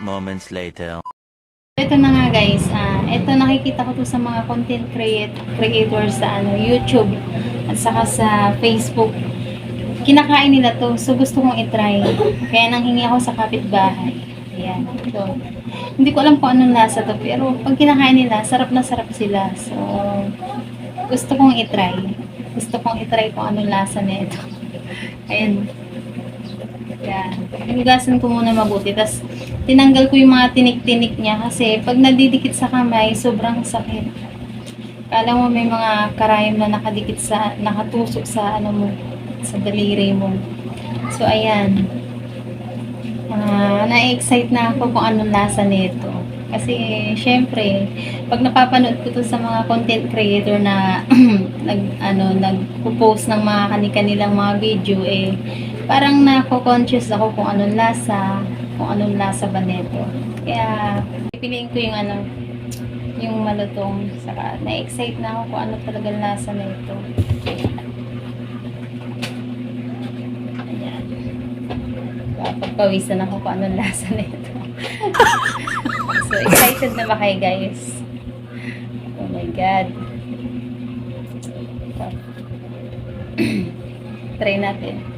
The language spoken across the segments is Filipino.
moments later. Ito na nga guys, ah ito nakikita ko to sa mga content create, creators sa ano, YouTube at saka sa Facebook. Kinakain nila to, so gusto kong itry. Kaya nanghingi ako sa kapitbahay. Ayan, ito. Hindi ko alam kung anong lasa to, pero pag kinakain nila, sarap na sarap sila. So, gusto kong itry. Gusto kong itry kung anong lasa nito. Ayan. Yan. Hinugasan ko muna mabuti. Tapos, tinanggal ko yung mga tinik-tinik niya kasi pag nadidikit sa kamay, sobrang sakit. Kala mo may mga karayom na nakadikit sa, nakatusok sa ano mo, sa daliri mo. So, ayan. Ah, na-excite na ako kung anong lasa nito. Kasi, syempre, pag napapanood ko to sa mga content creator na nag, ano, nagpo-post ng mga kani-kanilang mga video, eh, parang nako-conscious ako kung anong lasa, kung anong lasa ba. Kaya, pipiliin ko yung ano, yung malutong. Saka, na-excite na ako kung ano talaga lasa nito. Ayan. Pagpawisan ako kung anong lasa nito. so, excited na ba kayo guys? Oh my God. Try natin.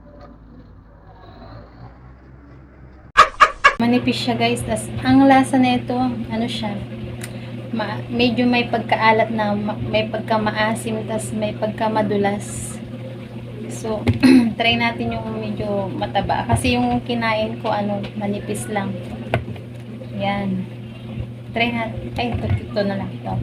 Manipis siya guys. Tas, ang lasa nito, ano siya, ma, medyo may pagkaalat na, ma, may pagkamaasim, tas may pagkamadulas. So, try natin yung medyo mataba. Kasi yung kinain ko, ano, manipis lang. Yan. Try natin. Ay, ito, ito na lang. Ito.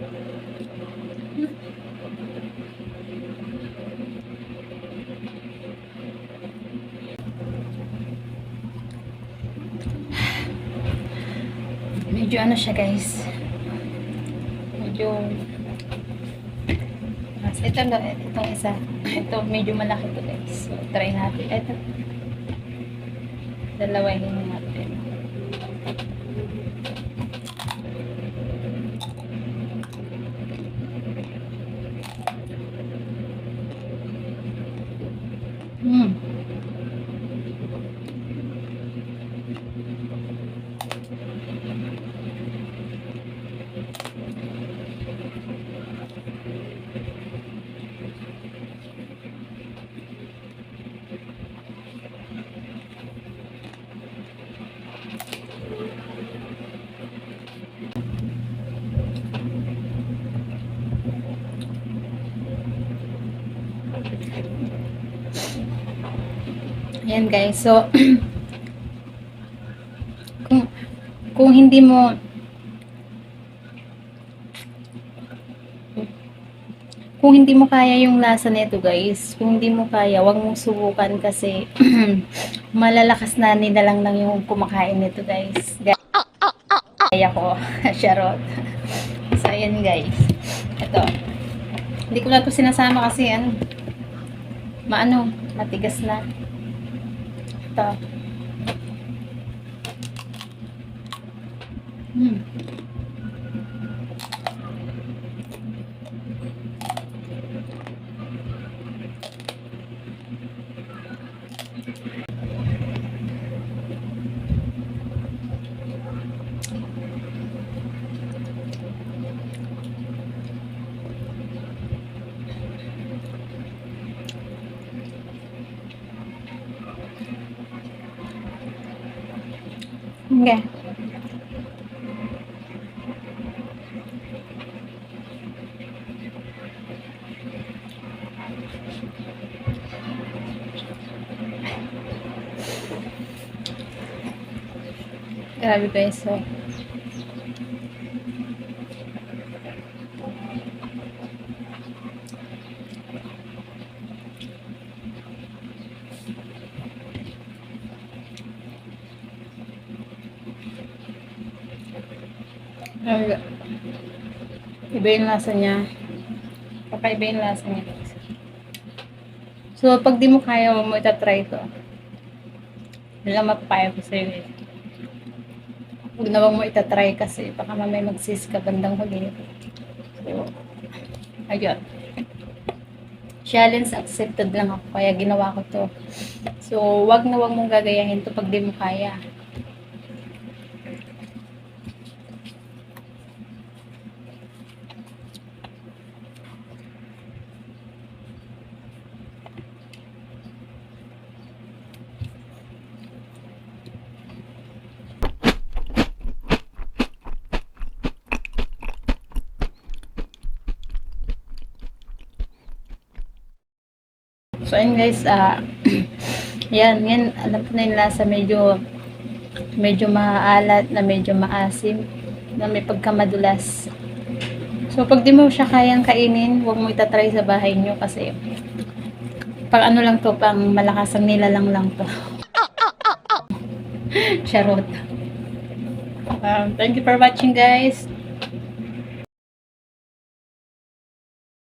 Medyo ano siya guys. Medyo ito na, itong isa. Ito, medyo malaki to guys. So, try natin. Ito. Dalawahin natin. Hmm. Ayan guys. So, kung, kung hindi mo kung hindi mo kaya yung lasa nito guys, kung hindi mo kaya, wag mong subukan kasi malalakas na nila lang lang yung kumakain nito guys. Kaya ko, charot. so, ayan guys. Ito. Hindi ko na to sinasama kasi ano, maano, matigas na. Ito. Hmm. இங்கே Grabe guys, so Iba yung lasa niya. Kakaiba yung lasa niya. So, pag di mo kaya, mo itatry ito. Yun lang mapapaya ko sa'yo eh. Huwag na huwag mo itatry kasi baka mamay magsis ka bandang huli. So, ayun. Challenge accepted lang ako kaya ginawa ko to. So, wag na wag mong gagayahin to pag di mo kaya. So, ayun guys, ah, yan, yan, alam ko na yung lasa, medyo, medyo maalat, na medyo maasim, na may pagkamadulas. So, pag di mo siya kayang kainin, huwag mo itatry sa bahay nyo kasi, pang ano lang to, pang malakasang nilalang lang to. Charot. Um, thank you for watching guys.